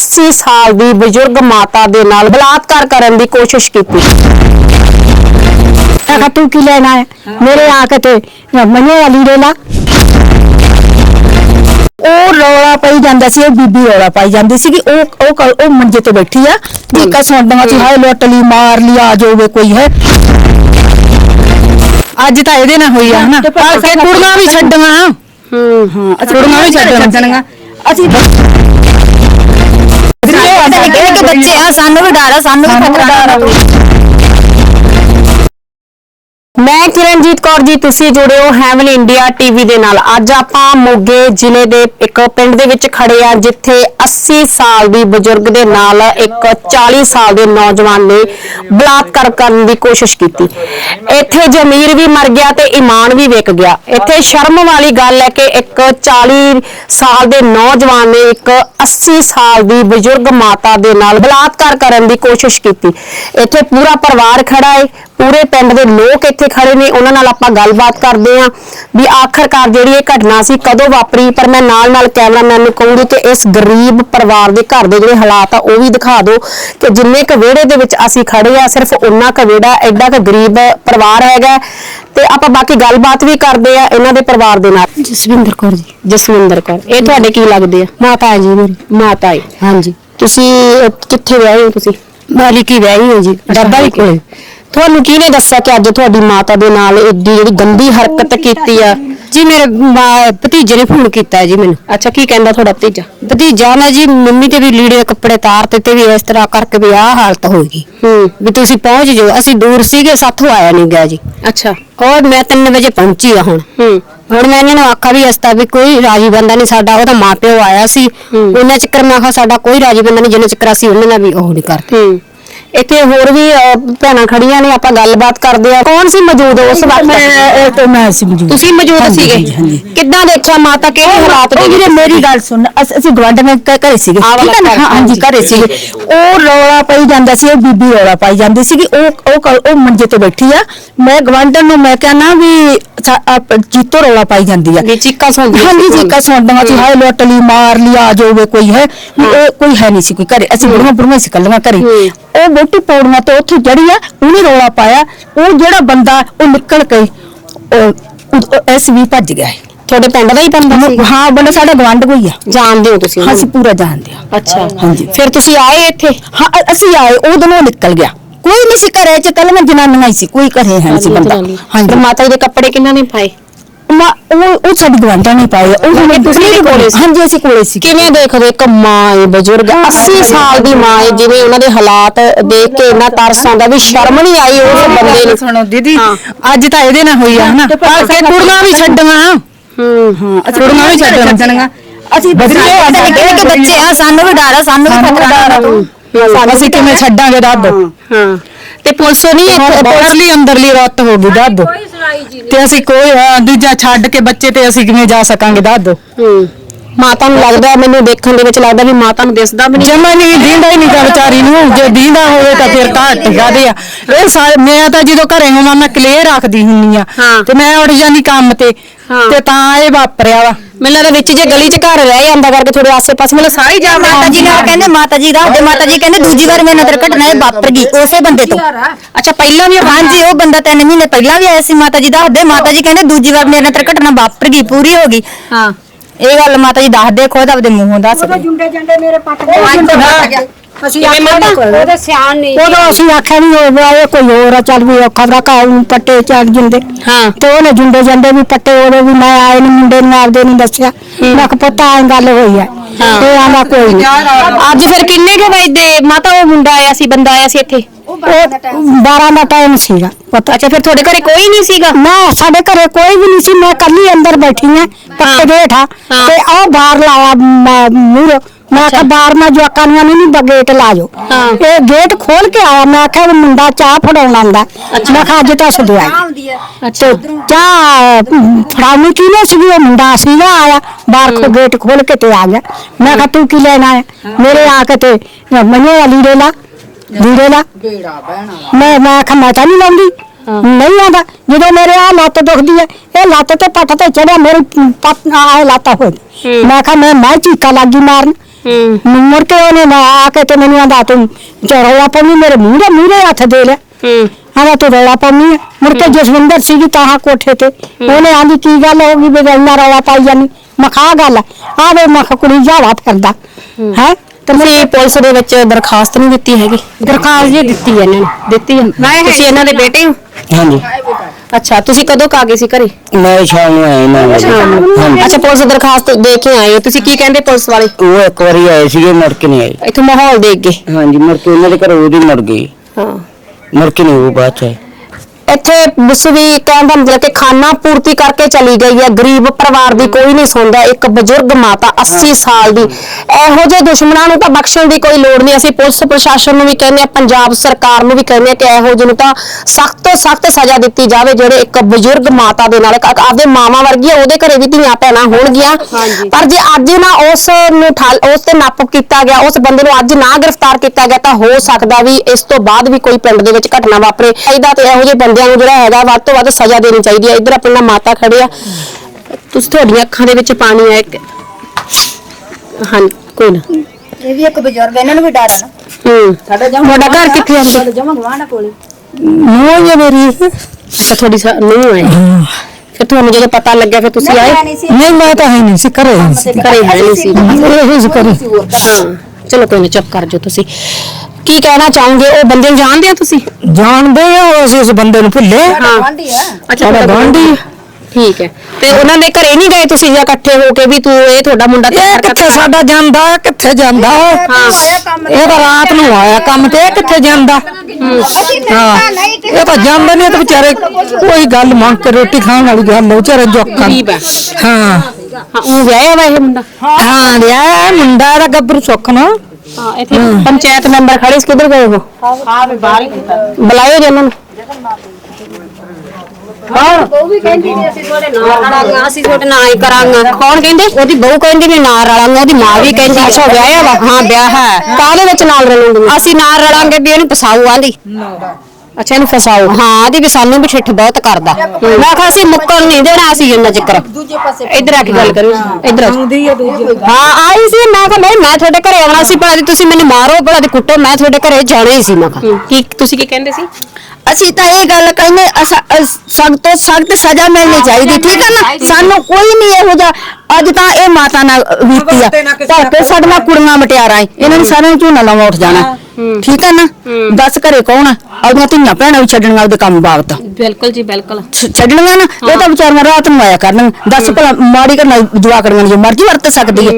80 ਸਾਲ ਦੀ ਬਜ਼ੁਰਗ ਮਾਤਾ ਦੇ ਨਾਲ ਬਲਾਤਕਾਰ ਕਰਨ ਦੀ ਕੋਸ਼ਿਸ਼ ਕੀਤੀ ਆਖਾ ਤੂੰ ਕੀ ਲੈਣਾ ਹੈ ਮੇਰੇ ਆ ਕੇ ਤੇ ਮੰਨੇ ਵਾਲੀ ਦੇ ਲਾ ਉਹ ਰੌਲਾ ਪਾਈ ਜਾਂਦਾ ਸੀ ਉਹ ਬੀਬੀ ਰੌਲਾ ਪਾਈ ਜਾਂਦੀ ਸੀ ਕਿ ਉਹ ਉਹ ਕ- ਉਹ ਮੰਜੇ ਤੇ ਬੈਠੀ ਆ ਚੀਕਾ ਸੁਣਦਾ ਸੀ ਹਾਏ ਲੁੱਟ ਲਈ ਮਾਰ ਲਈ ਆ ਜਾਵੇ ਕੋਈ ਹੈ ਅੱਜ ਤਾਂ ਇਹਦੇ ਨਾਲ ਹੋਈ ਆ ਹਨਾ? ਤੇ ਕੁੜੀਆਂ ਵੀ ਛੱਡਣਾ ਹੂੰ। ਹਾਂ ਅਸੀਂ ਕੁੜੀਆਂ ਵੀ ਛੱਡਣਾ ਅਸੀਂ ਨਿੱਕੇ ਬੱਚੇ ਆ ਸਾਨੂੰ ਵੀ ਡਰ ਆ ਸਾਨੂੰ ਵੀ ਖਤਰਾ ਮੈਂ ਕਿਰਨਜੀਤ ਕੌਰ ਜੀ ਤੁਸੀਂ ਜੁੜੇ ਹੋ ਹੈਵਨ ਇੰਡੀਆ ਟੀਵੀ ਦੇ ਨਾਲ। ਅੱਜ ਆਪਾਂ ਮੋਗੇ ਜ਼ਿਲ੍ਹੇ ਦੇ ਇੱਕ ਪਿੰਡ ਦੇ ਵਿੱਚ ਖੜੇ ਆ ਜਿੱਥੇ 80 ਸਾਲ ਦੀ ਬਜ਼ੁਰਗ ਦੇ ਨਾਲ ਇੱਕ 40 ਸਾਲ ਦੇ ਨੌਜਵਾਨ ਨੇ ਬਲਾਤਕਾਰ ਕਰਨ ਦੀ ਕੋਸ਼ਿਸ਼ ਕੀਤੀ। ਇੱਥੇ ਜ਼ਮੀਰ ਵੀ ਮਰ ਗਿਆ ਤੇ ਈਮਾਨ ਵੀ ਵਿਕ ਗਿਆ। ਇੱਥੇ ਸ਼ਰਮ ਵਾਲੀ ਗੱਲ ਹੈ ਕਿ ਇੱਕ 40 ਸਾਲ ਦੇ ਨੌਜਵਾਨ ਨੇ ਇੱਕ 80 ਸਾਲ ਦੀ ਬਜ਼ੁਰਗ ਮਾਤਾ ਦੇ ਨਾਲ ਬਲਾਤਕਾਰ ਕਰਨ ਦੀ ਕੋਸ਼ਿਸ਼ ਕੀਤੀ। ਇੱਥੇ ਪੂਰਾ ਪਰਿਵਾਰ ਖੜਾ ਹੈ ਪੂਰੇ ਪਿੰਡ ਦੇ ਲੋਕ ਇੱਥੇ ਖੜੇ ਨੇ, ਉਹਨਾਂ ਨਾਲ ਆਪਾਂ ਗੱਲਬਾਤ ਕਰਦੇ ਆਂ ਵੀ ਆਖਰਕਾਰ ਜਿਹੜੀ ਇਹ ਘਟਨਾ ਸੀ ਕਦੋਂ ਵਾਪਰੀ, ਪਰ ਮੈਂ ਨਾਲ ਨਾਲ ਕੈਮਰਾਮੈਨ ਨੂੰ ਕਹੂੰਗੀ ਕਿ ਇਸ ਗਰੀਬ ਪਰਿਵਾਰ ਦੇ ਘਰ ਦੇ ਜਿਹੜੇ ਹਾਲਾਤ ਆ, ਉਹ ਵੀ ਦਿਖਾ ਦਿਓ ਕਿ ਜਿੰਨੇ ਕ ਵਿਹੜੇ ਦੇ ਵਿੱਚ ਅਸੀਂ ਖੜੇ ਆ, ਸਿਰਫ ਉਹਨਾਂ ਕ ਵਿਹੜਾ ਐਡਾ ਕ ਗਰੀਬ ਪਰਿਵਾਰ ਹੈਗਾ ਤੇ ਆਪਾਂ ਬਾਕੀ ਗੱਲਬਾਤ ਵੀ ਕਰਦੇ ਆ ਇਹਨਾਂ ਦੇ ਪਰਿਵਾਰ ਦੇ ਨਾਲ। ਜਸਵਿੰਦਰ ਕੌਰ ਜੀ। ਜਸਵਿੰਦਰ ਕੌਰ ਇਹ ਤੁਹਾਡੇ ਕੀ ਲੱਗਦੇ ਆ? ਮਾਤਾ ਹੈ ਜੀ ਮੇਰੀ। ਮਾਤਾ ਹੈ। ਹਾਂਜੀ। ਤੁਸੀਂ ਅਹ, ਕਿੱਥੇ ਵਿਆਹੇ ਹੋ ਤੁਸੀਂ? ਮਾਲਿਕੀ ਵਿਆਹੀ ਹੈ ਜੀ। ਡੱਬਾ ਹੀ ਕੋਲੇ। ਤੁਹਾਨੂੰ ਕਿਹਨੇ ਦੱਸਿਆ ਕਿ ਅੱਜ ਤੁਹਾਡੀ ਮਾਤਾ ਦੇ ਨਾਲ ਏਡੀ ਜਿਹੜੀ ਗੰਦੀ ਹਰਕਤ ਕੀਤੀ ਆ? ਜੀ ਮੇਰੇ ਮਾ- ਭਤੀਜੇ ਨੇ ਫੋਨ ਕੀਤਾ ਜੀ ਮੈਨੂੰ। ਅੱਛਾ ਕੀ ਕਹਿੰਦਾ ਤੁਹਾਡਾ ਭਤੀਜਾ? ਭਤੀਜਾ ਨਾ ਜੀ ਮੰਮੀ ਤੇ ਵੀ ਲੀੜੇ ਕੱਪੜੇ ਤਾਰ ਤੇ ਤੇ ਵੀ ਇਸ ਤਰ੍ਹਾਂ ਕਰਕੇ ਵੀ ਆਹ ਹਾਲਤ ਹੋ ਗਈ। ਹੂੰ। ਵੀ ਤੁਸੀਂ ਪਹੁੰਚ ਜਾਓ। ਅਸੀਂ ਦੂਰ ਸੀਗੇ ਸਾਥੋਂ ਆਇਆ ਨਹੀਂ ਗਿਆ ਜੀ। ਅੱਛਾ। ਔਰ ਮੈਂ 3 ਵਜੇ ਪਹੁੰਚੀ ਆ ਹੁਣ। ਹੂੰ। ਹੁਣ ਮੈਂ ਇਹਨਾਂ ਨੂੰ ਆਖਿਆ ਵੀ ਅਸਤਾ ਵੀ ਕੋਈ ਰਾਜੀ ਬੰਦਾ ਨਹੀਂ ਸਾਡਾ ਉਹਦਾ ਮਾਪਿਓ ਆਇਆ ਸੀ। ਹੂੰ। ਉਹਨਾਂ ਚੱਕਰ ਮੈਂ ਆਖਿਆ ਸਾਡਾ ਕੋਈ ਰਾਜੀ ਬੰਦਾ ਨਹੀਂ ਜਿੰਨੇ ਚੱਕਰ ਅਸੀਂ ਉਹਨਾਂ ਨਾਲ ਵੀ ਉਹ ਨਹੀਂ ਕਰਦੇ। ਹੂੰ। ਇੱਥੇ ਹੋਰ ਵੀ ਅਹ, ਭੈਣਾਂ ਖੜੀਆਂ ਨੇ ਆਪਾਂ ਗੱਲਬਾਤ ਕਰਦੇ ਆ ਕੌਣ ਸੀ ਮੌਜੂਦ ਉਸ ਵਕਤ? ਇਹ ਤਾਂ ਮੈਂ ਸੀ ਮੌਜੂਦ। ਤੁਸੀਂ ਮੌਜੂਦ ਹਾਂਜੀ, ਸੀਗੇ? ਹਾਂਜੀ। ਕਿੱਦਾਂ ਦੇਖਿਆ ਮਾਤਾ ਕਿਹੜੇ ਹਾਲਾਤ ਦੇ ਉਹ ਵੀਰੇ ਵਿੱਚ ਮੇਰੀ ਗੱਲ ਸੁਣ ਅਸ- ਅਸੀਂ ਗਵਾਂਢ ਘ- ਘਰੇ ਸੀਗੇ। ਆਹ ਵਾਲਾ ਠੀਕ ਹੈ ਨਾ? ਘਰ, ਹਾਂ, ਹਾਂਜੀ ਘਰੇ ਸੀਗੇ। ਉਹ ਰੌਲਾ ਪਾਈ ਜਾਂਦਾ ਸੀ ਉਹ ਬੀਬੀ ਰੌਲਾ ਪਾਈ ਜਾਂਦੀ ਸੀ ਕਿ ਉਹ ਉਹ ਕ- ਉਹ ਮੰਜੇ ਤੇ ਬੈਠੀ ਆ। ਮੈਂ ਗਵਾਂਢਣ ਨੂੰ ਮੈਂ ਕਿਹਾ ਨਾ ਵੀ ਸਾ- ਆਪ ਜੀਤੋ ਰੌਲਾ ਪਾਈ ਜਾਂਦੀ ਆ। ਵੀ ਚੀਕਾਂ ਸੁਣਦੀ ਹਾਂਜੀ ਸੀ ਚੀਕਾ ਸੁਣਦਾ ਸੀ ਹਾਏ ਲੁੱਟ ਲਈ ਮਾਰ ਲਈ ਆ ਜਾਵੇ ਕੋਈ ਹੈ। ਵੀ ਉਹ ਕੋਈ ਹੈ ਨਹੀਂ ਸੀ ਕੋਈ ਘਰੇ। ਅਸੀਂ ਬੁੜੀਆਂ ਬੁੜੀਆਂ ਸੀ ਕੱਲੀਆਂ ਘਰੇ। ਹੂੰ। ਉਹ ਬੋਟੀ ਪੌੜੀਆਂ ਤੇ ਉੱਥੇ ਚੜੀ ਆ ਉਹਨੇ ਰੌਲਾ ਪਾਇਆ। ਉਹ ਜਿਹੜਾ ਬੰਦਾ ਉਹ ਨਿਕਲ ਕੇ ਉਹ ਐਸ ਵੀ ਭੱਜ ਗਿਆ ਹੈ। ਤੁਹਾਡੇ ਪਿੰਡ ਦਾ ਹੀ ਬੰਦਾ ਸੀ? ਹਾਂ ਬੰਦਾ ਸਾਡਾ ਗਵਾਂਢ ਕੋਈ ਆ। ਜਾਣਦੇ ਹੋ ਤੁਸੀਂ ਹਾਂ? ਅਸੀਂ ਪੂਰਾ ਜਾਣਦੇ ਆ ਅੱਛਾ। ਹਾਂਜੀ। ਫਿਰ ਤੁਸੀਂ ਆਏ ਇੱਥੇ? ਹਾਂ ਅ- ਅਸੀਂ ਆਏ ਉਹ ਨਿਕਲ ਗਿਆ। ਕੋਈ ਨਹੀਂ ਸੀ ਘਰੇ ਚ ਕੱਲ ਮੈਂ ਜਨਾਨੀਆਂ ਹੀ ਸੀ ਕੋਈ ਘਰੇ ਹੈ ਨਹੀਂ ਸੀ ਬੰਦਾ। ਹਾਂਜੀ। ਮਾਤਾ ਜੀ ਦੇ ਕੱਪੜੇ ਕਿੰਨਾਂ ਨੇ ਪਾਏ? ਮਾ ਉਹ ਉਹ ਸਾਡੀ ਗਵਾਂਢਾਂ ਨੇ ਪਾਏ ਉਹ ਹੁਣ ਤੁਸੀਂ ਵੀ ਕੋਲੇ ਸੀ? ਹਾਂਜੀ ਅਸੀਂ ਕੋਲੇ ਸੀ। ਕਿਵੇਂ ਦੇਖਦੇ ਇੱਕ ਮਾਂ ਏ ਬਜ਼ੁਰਗ 80 ਸਾਲ ਦੀ ਮਾਂ ਏ ਜਿਵੇਂ ਉਹਨਾਂ ਦੇ ਹਾਲਾਤ ਦੇਖ ਕੇ ਇੰਨਾ ਤਰਸ ਆਉਂਦਾ ਵੀ ਸ਼ਰਮ ਨਹੀਂ ਆਈ ਉਸ ਬੰਦੇ ਨੂੰ। ਸੁਣੋ ਦੀਦੀ ਹਾਂ। ਅੱਜ ਤਾਂ ਇਹਦੇ ਨਾਲ ਹੋਈ ਆ ਹਨਾ? ਤੇ ਕੁੜੀਆਂ ਵੀ ਛੱਡਣਾ ਹੂੰ ਹਾਂ ਅਸੀਂ ਕੁੜੀਆਂ ਵੀ ਛੱਡਣਾ ਅਸੀਂ ਨਿੱਕੇ ਨਿੱਕੇ ਬੱਚੇ ਆ ਸਾਨੂੰ ਵੀ ਡਰ ਆ ਸਾਨੂੰ ਵੀ ਖਤਰਾ ਸਾਨੂੰ ਅਸੀਂ ਕਿਵੇਂ ਛੱਡਾਂਗੇ ਦੱਦ ਹਾਂ। ਤੇ ਪੁਲਿਸ ਨਹੀਂ ਇੱਥੇ ਬਾਹਰਲੀ ਅੰਦਰਲੀ ਰਾਤ ਹੋ ਗਈ ਦੱਦ ਤੇ ਅਸੀਂ ਕੋਈ ਦੂਜਾ ਛੱਡ ਕੇ ਬੱਚੇ ਤੇ ਅਸੀਂ ਕਿਵੇਂ ਜਾ ਸਕਾਂਗੇ ਦੱਦ ਹੂੰ। ਮਾਤਾ ਨੂੰ ਲੱਗਦਾ ਮੈਨੂੰ ਦੇਖਣ ਦੇ ਵਿੱਚ ਲੱਗਦਾ ਵੀ ਮਾਤਾ ਨੂੰ ਦਿਸਦਾ ਵੀ ਨਹੀਂ। ਜਮਾ ਨਹੀਂ ਦੀਂਦਾ ਹੀ ਨਹੀਂ ਗਾ ਵਿਚਾਰੀ ਨੂੰ ਜੇ ਦੀਂਦਾ ਹੋਵੇ ਤਾਂ ਫਿਰ ਘੱਟ ਕਾਦੇ ਆ। ਇਹ ਸਾਰੇ ਮੈਂ ਤਾਂ ਜਦੋਂ ਘਰੇ ਹੋਵਾਂ ਮੈਂ ਕਲੀਅਰ ਰੱਖਦੀ ਹੁੰਨੀ ਆ ਹਾਂ। ਤੇ ਮੈਂ ਉੱਠ ਜਾਂਦੀ ਕੰਮ ਤੇ। ਹਾਂ। ਤੇ ਤਾਂ ਇਹ ਵਾਪਰਿਆ ਵਾ। ਮੈਨੂੰ ਲੱਗਦਾ ਵਿੱਚ ਜੇ ਗਲੀ 'ਚ ਘਰ ਰਹਿ ਜਾਂਦਾ ਕਰਕੇ ਥੋੜੇ ਆਸੇ-ਪਾਸੇ ਮਤਲਬ ਸਾਰੇ ਜਾ ਮਾਤਾ ਜੀ ਨਾਲ ਕਹਿੰਦੇ ਮਾਤਾ ਜੀ ਦੱਸਦੇ ਮਾਤਾ ਜੀ ਕਹਿੰਦੇ ਦੂਜੀ ਵਾਰ ਮੇਰੇ ਨਾਲ ਘਟਨਾ ਇਹ ਵਾਪਰ ਗਈ ਉਸੇ ਬੰਦੇ ਤੋਂ। ਅੱਛਾ ਪਹਿਲਾਂ ਵੀ ਹਾਂਜੀ ਉਹ ਬੰਦਾ ਤਿੰਨ ਮਹੀਨੇ ਪਹਿਲਾਂ ਵੀ ਆਇਆ ਸੀ ਮਾਤਾ ਜੀ ਦੱਸਦੇ ਮਾਤਾ ਜੀ ਕਹਿੰਦੇ ਦੂਜੀ ਵਾਰ ਮੇਰੇ ਨਾਲ ਘਟਨਾ ਵਾਪਰ ਗਈ ਪੂਰੀ ਹੋ ਗਈ। ਹਾਂ। ਇਹ ਗੱਲ ਮਾਤਾ ਜੀ ਦੱਸਦੇ ਖੁਦ ਆਪਦੇ ਮੂੰਹੋਂ ਦੱਸਦੇ ਜੁੰਡੇ ਜੰਡੇ ਮੇਰੇ ਪੱਟ ਅਸੀਂ ਕਿਵੇਂ ਮਾਤਾ? ਉਹਦੇ ਸਿਆਣ ਨਹੀਂ ਉਦੋਂ ਅਸੀਂ ਆਖਿਆ ਵੀ ਉਹ ਆਏ ਕੋਈ ਹੋਰ ਆ ਚੱਲ ਵੀ ਔਖਾ ਦਾ ਕਾਉ ਪੱਟੇ ਚੜ ਜਾਂਦੇ ਹਾਂ। ਤੇ ਉਹਨੇ ਜੁੰਡੇ ਜੰਡੇ ਵੀ ਪੱਟੇ ਉਹਦੇ ਵੀ ਮੈਂ ਆਏ ਨੂੰ ਮੁੰਡੇ ਨੂੰ ਆਪਦੇ ਨੂੰ ਦੱਸਿਆ। ਮੈਂ ਕਿਹਾ ਪਤਾ ਐ ਗੱਲ ਹੋਈ ਆ। ਤੇ ਆਂਦਾ ਕੋਈ ਨਹੀਂ ਅੱਜ ਫਿਰ ਕਿੰਨੇ ਕੇ ਵਜੇ ਮਾਤਾ ਉਹ ਮੁੰਡਾ ਆਇਆ ਸੀ ਬੰਦਾ ਆਇਆ ਸੀ ਇੱਥੇ? ਉਹ 12 ਦਾ ਟਾਈਮ ਸੀਗਾ ਪਤਾ। ਅੱਛਾ ਫਿਰ ਤੁਹਾਡੇ ਘਰੇ ਕੋਈ ਨਹੀਂ ਸੀਗਾ? ਨਾ ਸਾਡੇ ਘਰੇ ਕੋਈ ਵੀ ਨਹੀਂ ਸੀ। ਮੈਂ ਕੱਲੀ ਅੰਦਰ ਬੈਠੀ ਆ ਪੱਕੇ ਦੇ ਹੇਠਾਂ। ਹਾਂ। ਤੇ ਆਹ ਬਾਹਰ ਲਾਇਆ ਮੂਰ ਮੈਂ ਆਖਿਆ ਬਾਹਰ ਮੈਂ ਜਵਾਕਾਂ ਨੂੰ ਨਹੀਂ ਨਹੀਂ ਗੇਟ ਲਾ ਜੋ ਹਾਂ। ਇਹ ਗੇਟ ਖੋਲ ਕੇ ਆਇਆ ਮੈਂ ਆਖਿਆ ਵੀ ਮੁੰਡਾ ਚਾਹ ਫੜਾਉਣ ਆਂਦਾ ਮੈਂ ਕਿਹਾ ਅੱਜ ਤਾਂ ਸਦਵਾਈ ਅੱਛਾ। ਚਾਹ ਫੜਾਉਣੀ ਕੀ ਨੇ ਸੀ ਉਹ ਮੁੰਡਾ ਸੀਗਾ ਆਇਆ। ਬਾਹਰ ਖੋ ਗੇਟ ਖੋਲ ਕੇ ਤੇ ਆ ਗਿਆ। ਮੈਂ ਕਿਹਾ ਤੂੰ ਕੀ ਲੈਣਾ ਹੈ। ਮੇਰੇ ਆ ਕੇ ਤੇ ਮੈਨੂੰ ਵਾਲੀ ਦੇ ਲਾ ਲੀੜੇ ਲਾ। ਮੈਂ ਮੈਂ ਆਖਿਆ ਮੈਂ ਤਾਂ ਨਹੀਂ ਲਾਉਂਦੀ। ਨਹੀਂ ਆਉਂਦਾ। ਜਦੋਂ ਮੇਰੇ ਆ ਲੱਤ ਦੁਖਦੀ ਹੈ ਇਹ ਲੱਤ ਤੇ ਪੱਟ ਤੇ ਚੜਿਆ ਮੇਰੀ ਪੱਟ ਆ ਲੱਤ ਹੋ। ਗਈ। ਮੈਂ ਕਿਹਾ ਮੈਂ ਮੈਂ ਚੀਕਾ ਲੱਗੀ ਮਾਰਨ। ਹੂੰ। ਮੁੜ ਕੇ ਉਹਨੇ ਨਾ ਆ ਕੇ ਤੇ ਮੈਨੂੰ ਆਂਦਾ ਤੂੰ ਰੌਲਾ ਪਾਉਣੀ ਮੇਰੇ ਮੂੰਹ ਦੇ ਮੂਹਰੇ ਹੱਥ ਦੇ ਲੈ। ਹੂੰ। ਆਂਦਾ ਤੂੰ ਰੌਲਾ ਪਾਉਣੀ ਹੈ ਮੁੜ ਕੇ ਜਸਵਿੰਦਰ ਸੀਗੀ ਤਾਹਾਂ ਕੋਠੇ ਤੇ। ਉਹਨੇ ਆਂਦੀ ਕੀ ਗੱਲ ਹੋ ਗਈ ਵੀ ਇੰਨਾ ਰੌਲਾ ਹੈ ਤੁਸੀਂ ਪੁਲਿਸ ਦੇ ਵਿੱਚ ਦਰਖਾਸਤ ਨਹੀਂ ਦਿੱਤੀ ਹੈਗੀ? ਦਰਖਾਸਤ ਜੀ ਦਿੱਤੀ ਹੈ ਇਹਨਾਂ ਨੇ। ਦਿੱਤੀ ਹੈ। ਤੁਸੀਂ ਇਹਨਾਂ ਦੇ ਬੇਟੇ ਹੋ? ਹਾਂਜੀ। ਅੱਛਾ ਤੁਸੀਂ ਕਦੋਂ ਕਾ ਗਏ ਸੀ ਘਰੇ? ਮੈਂ ਸ਼ਾਮ ਨੂੰ ਆਇਆ ਨਾ। ਹਾਂਜੀ। ਅੱਛਾ ਪੁਲਿਸ ਦਰਖਾਸਤ ਦੇ ਕੇ ਆਏ ਹੋ। ਤੁਸੀਂ ਕੀ ਕਹਿੰਦੇ ਪੁਲਿਸ ਵਾਲੇ? ਉਹ ਇੱਕ ਵਾਰੀ ਆਏ ਸੀਗੇ ਮੁੜ ਕੇ ਨਹੀਂ ਆਏ। ਇੱਥੋਂ ਮਾਹੌਲ ਦੇਖ ਗਏ ਹਾਂਜੀ ਮੁੜ ਕੇ ਉਹਨਾਂ ਦੇ ਘਰ ਉਹਦੀ ਮੁੜ ਗਈ। ਹਾਂ। ਮੁੜ ਕੇ ਨਹੀਂ ਉਹ ਚ ਆਏ। ਇੱਥੇ ਬਸ ਵੀ ਕਹਿਣ ਦਾ ਮਤਲਬ ਕਿ ਖਾਣਾ ਪੂਰਤੀ ਕਰਕੇ ਚਲੀ ਗਈ ਹੈ? ਗਰੀਬ ਪਰਿਵਾਰ ਦੀ ਕੋਈ ਨਹੀਂ ਸੁਣਦਾ। ਇੱਕ ਬਜ਼ੁਰਗ ਮਾਤਾ 80 ਸਾਲ ਦੀ। ਇਹੋ ਜਿਹੇ ਦੁਸ਼ਮਣਾਂ ਨੂੰ ਤਾਂ ਬਖਸ਼ਣ ਦੀ ਕੋਈ ਲੋੜ ਨਹੀਂ। ਅਸੀਂ ਪੁਲਿਸ ਪ੍ਰਸ਼ਾਸਨ ਨੂੰ ਵੀ ਕਹਿੰਦੇ ਆ ਪੰਜਾਬ ਸਰਕਾਰ ਨੂੰ ਵੀ ਕਹਿੰਦੇ ਆ ਕਿ ਇਹੋ ਜਿਹੇ ਨੂੰ ਤਾਂ ਸਖਤ ਤੋਂ ਸਖਤ ਸਜ਼ਾ ਦਿੱਤੀ ਜਾਵੇ ਜਿਹੜੇ ਇੱਕ ਬਜ਼ੁਰਗ ਮਾਤਾ ਦੇ ਨਾਲ ਆਪਦੇ ਮਾਵਾਂ ਵਰਗੀ ਉਹਦੇ ਘਰੇ ਵੀ ਧੀਆਂ ਭੈਣਾਂ ਹੋਣਗੀਆਂ। ਪਰ ਜੇ ਅੱਜ ਨਾ ਉਸ ਨੂੰ ਠੱਲ ਉਸ ਤੇ ਨੱਪ ਕੀਤਾ ਗਿਆ ਉਸ ਬੰਦੇ ਨੂੰ ਅੱਜ ਨਾ ਗ੍ਰਿਫਤਾਰ ਕੀਤਾ ਗਿਆ ਤਾਂ ਹੋ ਸਕਦਾ ਵੀ ਇਸ ਤੋਂ ਬਾਅਦ ਵੀ ਕੋਈ ਪਿੰਡ ਦੇ ਵਿੱਚ ਘਟਨਾ ਵਾਪਰੇ। ਚਾਹੀਦਾ ਤੇ ਇਹੋ ਜਿਹੇ ਬੰਦਿਆਂ ਨੂੰ ਜਿਹੜਾ ਹੈਗਾ ਵੱਧ ਤੋਂ ਵੱਧ ਸਜ਼ਾ ਦੇਣੀ ਚਾਹੀਦੀ ਹੈ। ਇੱਧਰ ਆਪਣਾ ਮਾਤਾ ਖੜੇ ਆ। ਤੁਸੀਂ ਤੁਹਾਡੀਆਂ ਅੱਖਾਂ ਦੇ ਵਿੱਚ ਪਾਣੀ ਆ ਇੱਕ ਹਾਂ ਕੋਈ ਨਾ। ਇਹ ਵੀ ਇੱਕ ਬਜ਼ੁਰਗ ਇਹਨਾਂ ਨੂੰ ਵੀ ਡਰ ਹੈ ਨਾ। ਹੂੰ। ਤੁਹਾਡਾ ਘਰ ਕਿੱਥੇ ਆਂਦੇ ਜਮਾ ਗਵਾਂਡਾ ਕੋਲੇ। ਨੂੰਹ ਮੇਰੀ ਅੱਛਾ ਤੁਹਾਡੀ ਸਾ- ਨੂੰਹ ਹੈ। ਫਿਰ ਤੁਹਾਨੂੰ ਜਦੋਂ ਪਤਾ ਲੱਗਿਆ ਫਿਰ ਤੁਸੀਂ ਆਏ? ਨਹੀਂ ਮੈਂ ਤਾਂ ਹੈ ਨਹੀਂ ਸੀ ਘਰੇ ਹੀ ਸੀ। ਘਰੇ ਹੈ ਨਹੀਂ ਸੀ। ਇਹ ਸੀ ਘਰੇ। ਹਾਂ। ਚਲੋ ਕੋਈ ਨਾ ਚੁੱਪ ਕਰ ਜਾਓ ਤੁਸੀਂ। ਕੀ ਕਹਿਣਾ ਚਾਹੋਗੇ? ਉਹ ਬੰਦੇ ਨੂੰ ਜਾਣਦੇ ਆ ਤੁਸੀਂ? ਜਾਣਦੇ ਆ ਅਸੀਂ ਉਸ ਬੰਦੇ ਨੂੰ ਭੁੱਲੇ। ਹਾਂ। ਆ। ਅੱਛਾ ਤੁਹਾਡਾ ਗੁਆਂਢੀ। ਠੀਕ ਹੈ। ਤੇ ਉਹਨਾਂ ਦੇ ਘਰੇ ਨਹੀਂ ਗਏ ਤੁਸੀਂ ਜਾਂ ਇਕੱਠੇ ਹੋ ਕੇ ਵੀ ਤੂੰ ਇਹ ਤੁਹਾਡਾ ਮੁੰਡਾ ਤੇ ਇਹ ਕਿੱਥੇ ਸਾਡਾ ਜਾਂਦਾ ਕਿੱਥੇ ਜਾਂਦਾ? ਕੰਮ ਇਹ ਤਾਂ ਰਾਤ ਨੂੰ ਆਇਆ ਕੰਮ ਤੇ ਇਹ ਕਿੱਥੇ ਜਾਂਦਾ? ਹਾਂ। ਇਹ ਤਾਂ ਜਾਂਦਾ ਨਹੀਂ ਤੇ ਵਿਚਾਰੇ ਕੋਈ ਗੱਲ ਮੰਗ ਕੇ ਰੋਟੀ ਖਾਣ ਵਾਲੀ ਗੱਲ ਉਹ ਵਿਚਾਰੇ ਜੋਕਾਂ ਗਰੀਬ ਹੈ ਹਾਂ। ਹਾਂ ਉਹ ਵਿਆਹਿਆ ਵਾ ਇਹ ਮੁੰਡਾ? ਹਾਂ ਵਿਆਹ ਮੁੰਡਾ ਦਾ ਗੱਭਰੂ ਸੁੱਖ ਨਾ। ਹਾਂ ਇੱਥੇ ਪੰਚਾਇਤ ਮੈਂਬਰ ਖੜੇ ਸੀ ਕਿੱਧਰ ਗਏ ਉਹ? ਹਾਂ ਵੀ ਬਾਹਰ ਹੀ ਕੀਤਾ ਬੁਲਾਇਓ ਜੀ ਉਹਨਾਂ ਨੂੰ। ਉਹ ਵੀ ਕਹਿੰਦੀ ਸੀ ਅਸੀਂ ਤੁਹਾਡੇ ਨਾਲ ਰਲਾਂਗੇ ਅਸੀਂ ਤੁਹਾਡੇ ਨਾਲ ਹੀ ਕਰਾਂਗੇ। ਕੌਣ ਕਹਿੰਦੇ? ਉਹਦੀ ਬਹੂ ਕਹਿੰਦੀ ਵੀ ਨਾਲ ਰਲਾਂਗੇ ਉਹਦੀ ਮਾਂ ਵੀ ਕਹਿੰਦੀ ਅੱਛਾ ਵਿਆਹਿਆ ਵਾ? ਹਾਂ ਵਿਆਹ ਹੈ। ਕਾਹਦੇ ਵਿੱਚ ਨਾਲ ਰਲਾਂਗੇ? ਅਸੀਂ ਨਾਲ ਰਲਾਂਗੇ ਵੀ ਇਹਨੂੰ ਫਸਾਊ ਆਂਦੀ। ਅੱਛਾ ਇਹਨੂੰ ਫਸਾਓ। ਹਾਂ ਆਦੀ ਵੀ ਸਾਨੂੰ ਵੀ ਠਿੱਠ ਬਹੁਤ ਕਰਦਾ। ਮੈਂ ਕਿਹਾ ਅਸੀਂ ਮੁੱਕਣ ਨਹੀਂ ਦੇਣਾ ਅਸੀਂ ਦੂਜੇ ਪਾਸੇ ਇੱਧਰ ਆ ਕੇ ਗੱਲ ਕਰੋ ਇੱਧਰ ਆ। ਹਾਂ ਆਈ ਸੀ ਮੈਂ ਕਿਹਾ ਨਹੀਂ ਮੈਂ ਤੁਹਾਡੇ ਘਰੇ ਆਉਣਾ ਸੀ ਭਲਾ ਦੀ ਤੁਸੀਂ ਮੈਨੂੰ ਮਾਰੋ ਭਲਾ ਦੀ ਕੁੱਟੋ ਮੈਂ ਤੁਹਾਡੇ ਘਰੇ ਜਾਣਾ ਹੀ ਸੀ ਮੈਂ ਕਿਹਾ। ਕੀ ਤੁਸੀਂ ਕੀ ਕਹਿੰਦੇ ਸੀ? ਅਸੀਂ ਤਾਂ ਇਹ ਗੱਲ ਕਹਿੰਦੇ ਸਖਤ ਤੋਂ ਸਖਤ ਸਜ਼ਾ ਮਿਲਣੀ ਚਾਹੀਦੀ ਠੀਕ ਹੈ ਨਾ? ਸਾਨੂੰ ਕੋਈ ਨਹੀਂ ਇਹੋ ਜਿਹਾ ਅੱਜ ਤਾਂ ਇਹ ਮਾਤਾ ਨਾਲ ਬੀਤੀ ਆ। ਤਾਂ ਤੇ ਸਾਡੀਆਂ ਕੁੜੀਆਂ ਮਟਿਆਰਾਂ ਏ ਇਹਨਾਂ ਨੇ ਸਾਰਿਆਂ ਨੂੰ ਝੂਨਾ ਲਾਉਣ ਉੱਠ ਜਾਣਾ। ਠੀਕ ਹੈ ਨਾ? ਦੱਸ ਘਰੇ ਕੌਣ ਆ? ਆਪਣੀਆਂ ਧੀਆਂ ਭੈਣਾਂ ਵੀ ਛੱਡਣੀਆਂ ਉਹਦੇ ਕੰਮ ਬਾਬਤ ਬਿਲਕੁਲ ਜੀ ਬਿਲਕੁਲ। ਛ- ਛੱਡਣੀਆਂ ਨਾ ਇਹ ਤਾਂ ਵਿਚਾਰੀਆਂ ਰਾਤ ਨੂੰ ਆਇਆ ਕਰਨ ਦੱਸ ਭਲਾ ਮਾੜੀ ਕਰਨਾ ਜਵਾਕੜੀਆਂ ਜੋ ਮਰਜ਼ੀ ਵਰਤ ਸਕਦੀ ਹੈ।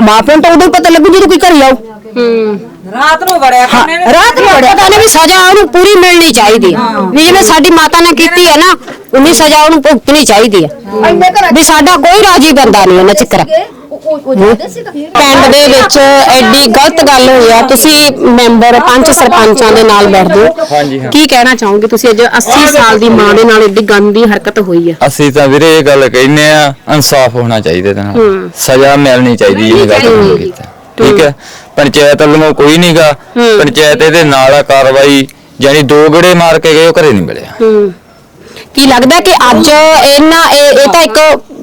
ਮਾਂ ਪਿਓ ਨੂੰ ਤਾਂ ਉਦੋਂ ਹੀ ਪਤਾ ਲੱਗੂ ਜਦੋਂ ਕੋਈ ਘਰੇ ਆਉ ਹੂੰ। ਰਾਤ ਨੂੰ ਵੜਿਆ ਹਾਂ ਰਾਤ ਨੂੰ ਵੜਿਆ ਪਤਾ ਨਹੀਂ ਵੀ ਸਜ਼ਾ ਉਹਨੂੰ ਪੂਰੀ ਮਿਲਣੀ ਚਾਹੀਦੀ ਹੈ। ਵੀ ਜਿਵੇਂ ਸਾਡੀ ਮਾਤਾ ਨੇ ਕੀਤੀ ਹੈ ਨਾ ਉਨੀ ਸਜ਼ਾ ਉਹਨੂੰ ਭੁਗਤਣੀ ਚਾਹੀਦੀ ਹੈ ਵੀ ਸਾਡਾ ਕੋਈ ਰਾਜੀ ਬੰਦਾ ਨਹੀਂ ਉਹਨਾਂ ਚੱਕਰ। ਪਿੰਡ ਦੇ ਵਿੱਚ ਐਡੀ ਗਲਤ ਗੱਲ ਹੋਈ ਆ ਤੁਸੀਂ ਮੈਂਬਰ ਪੰਚ ਸਰਪੰਚਾਂ ਦੇ ਨਾਲ ਬੈਠਦੇ ਹੋ। ਹਾਂਜੀ ਹਾਂ। ਕੀ ਕਹਿਣਾ ਚਾਹੋਗੇ ਤੁਸੀਂ? ਅੱਜ 80 ਸਾਲ ਦੀ ਮਾਂ ਦੇ ਨਾਲ ਐਡੀ ਗੰਦੀ ਹਰਕਤ ਹੋਈ ਆ। ਅਸੀਂ ਤਾਂ ਵੀਰੇ ਇਹ ਗੱਲ ਕਹਿੰਨੇ ਆ ਇਨਸਾਫ ਹੋਣਾ ਚਾਹੀਦਾ ਇਹਦੇ ਨਾਲ। ਸਜ਼ਾ ਮਿਲਣੀ ਚਾਹੀਦੀ ਇਹ ਗੱਲ ਕੀਤਾ ਠੀਕ ਹੈ। ਪੰਚਾਇਤ ਵੱਲੋਂ ਕੋਈ ਨਹੀਂਗਾ ਪੰਚਾਇਤ ਇਹਦੇ ਨਾਲ ਆ ਕਾਰਵਾਈ ਯਾਨੀ ਦੋ ਗੜੇ ਮਾਰ ਕੇ ਗਏ ਉਹ ਘਰੇ ਨਹੀਂ ਮਿਲਿਆ। ਹੂੰ। ਕੀ ਲੱਗਦਾ ਕਿ ਅੱਜ ਇਹਨਾਂ ਇਹ ਇਹ ਤਾਂ ਇੱਕ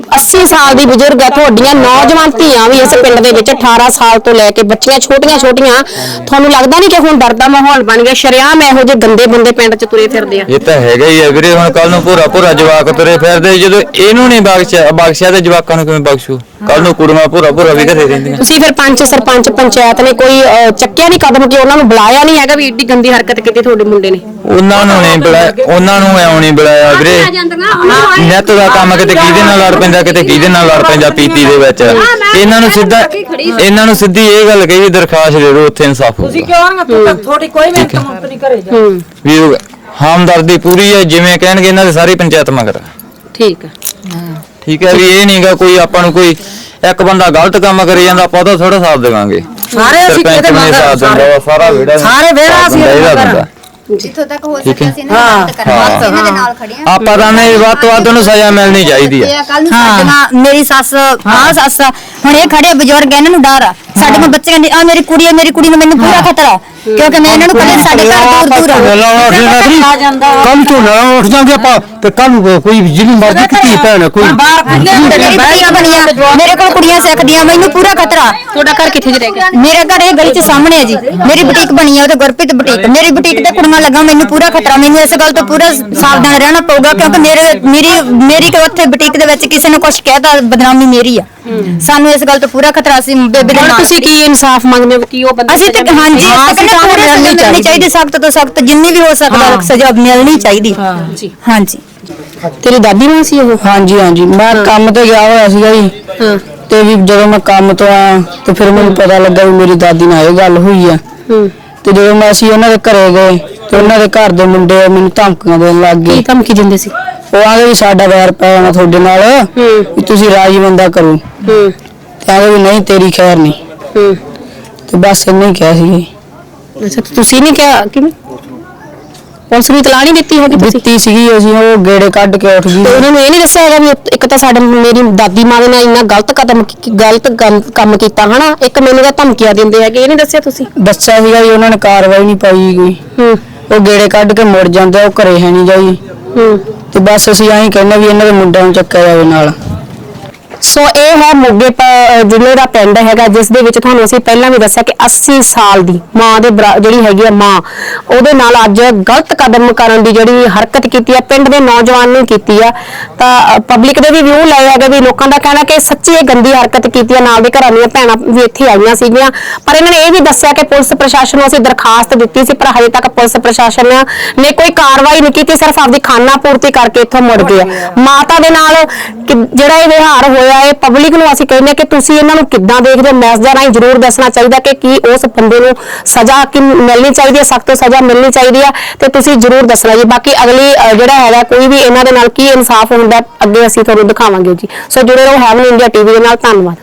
80 ਸਾਲ ਦੀ ਬਜ਼ੁਰਗ ਹੈ, ਤੁਹਾਡੀਆਂ ਨੌਜਵਾਨ ਧੀਆਂ ਵੀ ਇਸ ਪਿੰਡ ਦੇ ਵਿੱਚ 18 ਸਾਲ ਤੋਂ ਲੈ ਕੇ ਬੱਚੀਆਂ ਛੋਟੀਆਂ ਛੋਟੀਆਂ ਤੁਹਾਨੂੰ ਲੱਗਦਾ ਨਹੀਂ ਕਿ ਹੁਣ ਡਰ ਦਾ ਮਾਹੌਲ ਬਣ ਗਿਆ? ਸ਼ਰਿਆਮ ਇਹੋ ਜਿਹੇ ਗੰਦੇ ਬੰਦੇ ਪਿੰਡ 'ਚ ਤੁਰੇ ਫਿਰਦੇ ਆ। ਇਹ ਤਾਂ ਹੈਗਾ ਹੀ ਹੈ ਵੀਰੇ, ਹੁਣ ਕੱਲ ਨੂੰ ਪੂਰਾ ਪੂਰਾ ਜਵਾਕ ਤੁਰੇ ਫਿਰਦੇ ਜਦੋਂ ਇਹਨੂੰ ਨਹੀਂ ਬਖਸ਼ਿਆ ਬਖਸ਼ਿਆ ਤੇ ਜਵਾਕਾਂ ਨੂੰ ਕਿਵੇਂ ਬਖਸ਼ੂ? ਕੱਲ ਨੂੰ ਕੁੜੀਆਂ ਪੂਰਾ ਪੂਰਾ ਵੀ ਘਰੇ ਰਹਿੰਦੀਆਂ। ਤੁਸੀਂ ਫਿਰ ਪੰਚ ਸਰਪੰਚ ਪੰਚਾਇਤ ਨੇ ਕੋਈ ਅਹ, ਚੱਕਿਆ ਨਹੀਂ ਕਦਮ ਕਿ ਉਹਨਾਂ ਨੂੰ ਬੁਲਾਇਆ ਨਹੀਂ ਹੈਗਾ ਵੀ ਏਡੀ ਗੰਦੀ ਹਰਕਤ ਕੀਤੀ ਤੁਹਾਡੇ ਮੁੰਡੇ ਨੇ? ਉਹਨਾਂ ਨੂੰ ਨਹੀਂ ਬੁਲਾਇਆ ਉਹਨਾਂ ਨੂੰ ਐਉਂ ਨਹੀਂ ਬੁਲਾਇਆ ਵੀਰੇ। ਨਿੱਤ ਦਾ ਕੰਮ ਕਿਤੇ ਕਿਹਦੇ ਨਾਲ ਲੜ ਪੈਂਦਾ ਕਿਤੇ ਕਿਹਦੇ ਨਾਲ ਲੜ ਪੈਂਦਾ ਪੀਤੀ ਦੇ ਵਿੱਚ। ਇਹਨਾਂ ਨੂੰ ਸਿੱਧਾ ਇਹਨਾਂ ਨੂੰ ਸਿੱਧੀ ਇਹ ਗੱਲ ਕਹੀ ਵੀ ਦਰਖਾਸਤ ਦੇ ਦਿਓ ਉੱਥੇ ਇਨਸਾਫ ਹੋਊਗਾ। ਕਿਉਂ ਨਾ ਥੋੜੀ ਕੋਈ ਮਿਹਨਤ ਮੁਹਨਤ ਨਹੀਂ ਕਰੇ ਜਾ। ਵੀ ਉਹ ਹਮਦਰਦੀ ਪੂਰੀ ਹੈ ਜਿਵੇਂ ਕਹਿਣਗੇ ਇਹਨਾਂ ਦੇ ਸਾਰੀ ਪੰਚਾਇਤ ਮਗਰ। ਠੀਕ ਹੈ। ਠੀਕ ਹੈ ਵੀ ਇਹ ਨਹੀਂਗਾ ਕੋਈ ਆਪਾਂ ਨੂੰ ਕੋਈ ਇੱਕ ਬੰਦਾ ਗਲਤ ਕੰਮ ਕਰੀ ਜਾਂਦਾ ਆਪਾਂ ਉਹਦਾ ਥੋੜਾ ਸਾਥ ਦੇਵਾਂਗੇ। ਸਾਰੇ ਅਸੀਂ ਸਰਪੰਚ ਕਿਹਦੇ ਨੇ ਸਾਥ ਦਿੰਦਾ ਵਾ, ਸਾਰਾ ਵਿਹੜਾ ਸਾਰੇ ਵਿਹੜਾ ਅਸੀਂ ਇਹਦਾ। ਦਿੰਦਾ। ਜਿੱਥੋਂ ਤੱਕ ਹੋ ਸਕੇ ਹੈ। ਅਸੀਂ ਇਹਨਾਂ ਦੀ ਮਦਦ ਕਰਾਂਗੇ। ਇਹਨਾਂ ਦੇ ਨਾਲ ਖੜੇ ਹਾਂ। ਆਪਾਂ ਤਾਂ ਨਹੀਂ ਵੱਧ ਤੋਂ ਵੱਧ ਉਹਨੂੰ ਸਜ਼ਾ ਮਿਲਣੀ ਚਾਹੀਦੀ ਹੈ। ਕੱਲ ਨੂੰ ਸਾਡੀਆਂ ਮੇਰੀ ਸੱਸ ਆਹ ਸੱਸ ਹੁਣ ਇਹ ਖੜੇ ਬਜ਼ੁਰਗ ਇਹਨਾਂ ਨੂੰ ਡਰ ਆ। ਸਾਡੀਆਂ ਬੱਚੀਆਂ ਦੀ ਆ ਮੇਰੀ ਕੁੜੀ ਹੈ ਮੇਰੀ ਕੁੜੀ ਨੂੰ ਮੈਨੂੰ ਪੂਰਾ ਖਤਰਾ। ਕਿਉਂਕਿ ਮੈਂ ਇਹਨਾਂ ਨੂੰ ਕਦੇ ਸਾਡੇ ਘਰ ਦੂਰ ਦੂਰ ਆ ਕੱਲ ਤੋਂ ਨਾ ਉੱਠ ਜਾਂਗੇ ਆਪਾਂ ਤੇ ਕੱਲ ਨੂੰ ਕੋਈ ਜਿਹਨੂੰ ਮਰਜ਼ੀ ਕਿਤੇ ਭੈਣ ਹੈ, ਕੋਈ ਮੇਰੀ ਕੁੜੀਆਂ ਬਣੀਆਂ ਮੇਰੇ ਕੋਲ ਕੁੜੀਆਂ ਸਿੱਖਦੀਆਂ ਮੈਨੂੰ ਪੂਰਾ ਖਤਰਾ। ਤੁਹਾਡਾ ਘਰ ਕਿੱਥੇ ਰਹਿ ਗਿਆ? ਮੇਰਾ ਘਰ ਇਹ ਗਲੀ 'ਚ ਸਾਹਮਣੇ ਹੈ ਜੀ। ਮੇਰੀ ਬੁਟੀਕ ਬਣੀ ਹੈ ਉਹਦੇ ਗੁਰਪ੍ਰੀਤ ਬੁਟੀਕ। ਮੇਰੀ ਬੁਟੀਕ ਤੇ ਕੁੜੀਆਂ ਲੱਗਾ ਮੈਨੂੰ ਪੂਰਾ ਖਤਰਾ। ਮੈਨੂੰ ਇਸ ਗੱਲ ਤੋਂ ਪੂਰਾ ਸਾਵਧਾਨ ਰਹਿਣਾ ਪਊਗਾ ਕਿਉਂਕਿ ਮੇਰੇ ਮੇਰੀ ਮੇਰੀ ਕਿ ਉੱਥੇ ਬੁਟੀਕ ਦੇ ਵਿੱਚ ਕਿਸੇ ਨੇ ਕੁਝ ਕਹਿਤਾ ਬਦਨਾਮੀ ਮੇਰੀ ਆ। ਸਾਨੂੰ ਇਸ ਗੱਲ ਤੋਂ ਪੂਰਾ ਖਤਰਾ ਸੀ ਬੇਬੇ ਦੇ ਹੁਣ ਨਾਲ ਤੁਸੀਂ ਕੀ ਇਨਸਾਫ ਮੰਗਦੇ ਹੋ ਕਿ ਉਹ ਬੰਦਾ ਅਸੀਂ ਤੇ ਹਾਂਜੀ ਅਸੀਂ ਤਾਂ ਪੂਰੇ ਸਜ਼ਾ ਮਿਲਣੀ ਚਾਹੀਦੀ। ਸਖਤ ਤੋਂ ਸਖਤ ਜਿੰਨੀ ਵੀ ਹੋ ਸਕਦਾ ਸਜ਼ਾ ਮਿਲਣੀ ਚਾਹੀਦੀ। ਜੀ। ਹਾਂਜੀ। ਤੇਰੀ ਦਾਦੀ ਮਾਂ ਸੀ ਉਹ? ਹਾਂਜੀ ਹਾਂਜੀ। ਮੈਂ ਕੰਮ ਤੇ ਗਿਆ ਹੋਇਆ ਸੀਗਾ ਜੀ। ਹਾਂ। ਤੇ ਵੀ ਜਦੋਂ ਮੈਂ ਕੰਮ ਤੋਂ ਆਇਆ ਤੇ ਫਿਰ ਮੈਨੂੰ ਪਤਾ ਲੱਗਾ ਵੀ ਮੇਰੀ ਦਾਦੀ ਨਾਲ ਇਹ ਗੱਲ ਹੋਈ ਆ। ਹੂੰ। ਤੇ ਜਦੋਂ ਮੈਂ ਅਸੀਂ ਉਹਨਾਂ ਦੇ ਘਰੇ ਗਏ ਤੇ ਉਹਨਾਂ ਦੇ ਘਰ ਦੇ ਮੁੰਡੇ ਮੈਨੂੰ ਧਮਕੀਆਂ ਦੇਣ ਲੱਗ ਕੀ ਗਏ ਧਮਕੀ ਦਿੰਦੇ ਸੀ? ਉਹ ਆਂਦੇ ਵੀ ਸਾਡਾ ਵੈਰ ਪੈ ਜਾਣਾ ਤੁਹਾਡੇ ਨਾਲ। ਵੀ ਤੁਸੀਂ ਰਾਜੀ ਬੰਦਾ ਕਰੋ। ਹੂੰ ਤੇ ਆਂਦੇ ਵੀ ਨਹੀਂ ਤੇਰੀ ਖੈਰ ਨਹੀਂ। ਹੂੰ ਤੇ ਬਸ ਇੰਨੇ ਹੀ ਕਿਹਾ ਸੀ ਅੱਛਾ ਤੇ ਤੁਸੀਂ ਨਹੀਂ ਕਿਹਾ ਕਿਵੇਂ? ਪੁਲਿਸ ਨੂੰ ਇਤਲਾਹ ਨਹੀਂ ਦਿੱਤੀ ਹੈਗੀ ਤੁਸੀਂ? ਦਿੱਤੀ ਸੀਗੀ ਅਸੀਂ ਉਹ ਗੇੜੇ ਕੱਢ ਕੇ ਉੱਠ ਗਈ ਤੇ ਉਹਨਾਂ ਨੂੰ ਇਹ ਨਹੀਂ ਦੱਸਿਆ ਹੈਗਾ ਵੀ ਇੱਕ- ਇੱਕ ਤਾਂ ਸਾਡੇ ਮੇਰੀ ਦਾਦੀ ਮਾਂ ਦੇ ਨਾਲ ਇੰਨਾ ਗਲਤ ਕਦਮ ਕੀ- ਗਲਤ ਕੰਮ ਕੀਤਾ ਹਨਾ? ਇੱਕ ਮੈਨੂੰ ਤਾਂ ਧਮਕੀਆਂ ਦਿੰਦੇ ਹੈਗੇ ਇਹ ਨਹੀਂ ਦੱਸਿਆ ਤੁਸੀਂ? ਦੱਸਿਆ ਸੀਗਾ ਜੀ ਉਹਨਾਂ ਨੇ ਕਾਰਵਾਈ ਨਹੀਂ ਪਾਈ ਕੋਈ ਹੂੰ। ਉਹ ਗੇੜੇ ਕੱਢ ਕੇ ਮੁੜ ਜਾਂਦੇ ਆ, ਉਹ ਘਰੇ ਹੈ ਨਹੀਂ ਜਾਈ। ਹੂੰ। ਤੇ ਬਸ ਅਸੀਂ ਐਂ ਕਹਿੰਦੇ ਵੀ ਇਹਨਾਂ ਦੇ ਮੁੰਡਿਆਂ ਨੂੰ ਚੱਕਿਆ ਜਾਵੇ ਨਾਲ। ਸੋ ਇਹ ਹੈ ਮੋਗੇ ਜ਼ਿਲ੍ਹੇ ਦਾ ਪਿੰਡ ਹੈਗਾ ਜਿਸ ਦੇ ਵਿੱਚ ਤੁਹਾਨੂੰ ਅਸੀਂ ਪਹਿਲਾਂ ਵੀ ਦੱਸਿਆ ਕਿ 80 ਸਾਲ ਦੀ ਮਾਂ ਦੇ ਜਿਹੜੀ ਹੈਗੀ ਆ ਮਾਂ ਉਹਦੇ ਨਾਲ ਅੱਜ ਗਲਤ ਕਦਮ ਕਰਨ ਦੀ ਜਿਹੜੀ ਹਰਕਤ ਕੀਤੀ ਆ ਪਿੰਡ ਦੇ ਨੌਜਵਾਨ ਨੇ ਕੀਤੀ ਆ। ਤਾਂ ਪਬਲਿਕ ਦੇ ਵੀ ਵਿਊ ਲਏ ਹੈਗੇ ਵੀ ਲੋਕਾਂ ਦਾ ਕਹਿਣਾ ਕਿ ਸੱਚੀ ਇਹ ਗੰਦੀ ਹਰਕਤ ਕੀਤੀ ਆ ਨਾਲ ਦੇ ਘਰਾਂ ਦੀਆਂ ਭੈਣਾਂ ਵੀ ਇੱਥੇ ਆਈਆਂ ਸੀਗੀਆਂ। ਪਰ ਇਹਨਾਂ ਨੇ ਇਹ ਵੀ ਦੱਸਿਆ ਕਿ ਪੁਲਿਸ ਪ੍ਰਸ਼ਾਸਨ ਨੂੰ ਅਸੀਂ ਦਰਖਾਸਤ ਦਿੱਤੀ ਸੀ ਪਰ ਹਜੇ ਤੱਕ ਪੁਲਿਸ ਪ੍ਰਸ਼ਾਸਨ ਨੇ ਕੋਈ ਕਾਰਵਾਈ ਨਹੀਂ ਕੀਤੀ ਸਿਰਫ ਆਪਦੀ ਖਾਨਾ ਪੂਰਤੀ ਕਰਕੇ ਇੱਥੋਂ ਮੁੜ ਗਏ। ਮਾਤਾ ਦੇ ਨਾਲ ਜਿਹੜਾ ਇਹ ਵਿਹਾਰ ਹੋਇਆ ਹੈ ਪਬਲਿਕ ਨੂੰ ਅਸੀਂ ਕਹਿੰਦੇ ਹਾਂ ਕਿ ਤੁਸੀਂ ਇਹਨਾਂ ਨੂੰ ਕਿੱਦਾਂ ਦੇਖਦੇ ਹੋ? ਮੈਸੇਜਾਂ ਰਾਹੀਂ ਜ਼ਰੂਰ ਦੱਸਣਾ ਚਾਹੀਦਾ ਕਿ ਕੀ ਉਸ ਬੰਦੇ ਨੂੰ ਸਜ਼ਾ ਕਿ ਮਿਲਣੀ ਚਾਹੀਦੀ ਹੈ, ਸਖਤ ਤੋਂ ਸਜ਼ਾ ਮਿਲਣੀ ਚਾਹੀਦੀ ਹੈ ਤੇ ਤੁਸੀਂ ਜ਼ਰੂਰ ਦੱਸਣਾ ਜੀ। ਬਾਕੀ ਅਗਲੀ ਜਿਹੜਾ ਹੈਗਾ ਕੋਈ ਵੀ ਇਹਨਾਂ ਦੇ ਨਾਲ ਕੀ ਇਨਸਾਫ ਹੁੰਦਾ, ਅੱਗੇ ਅਸੀਂ ਤੁਹਾਨੂੰ ਦਿਖਾਵਾਂਗੇ ਜੀ। ਸੋ ਜੁੜੇ ਰਹੋ ਹੈਵਨ ਇੰਡੀਆ ਟੀਵੀ ਦੇ ਨਾਲ। ਧੰਨਵਾਦ।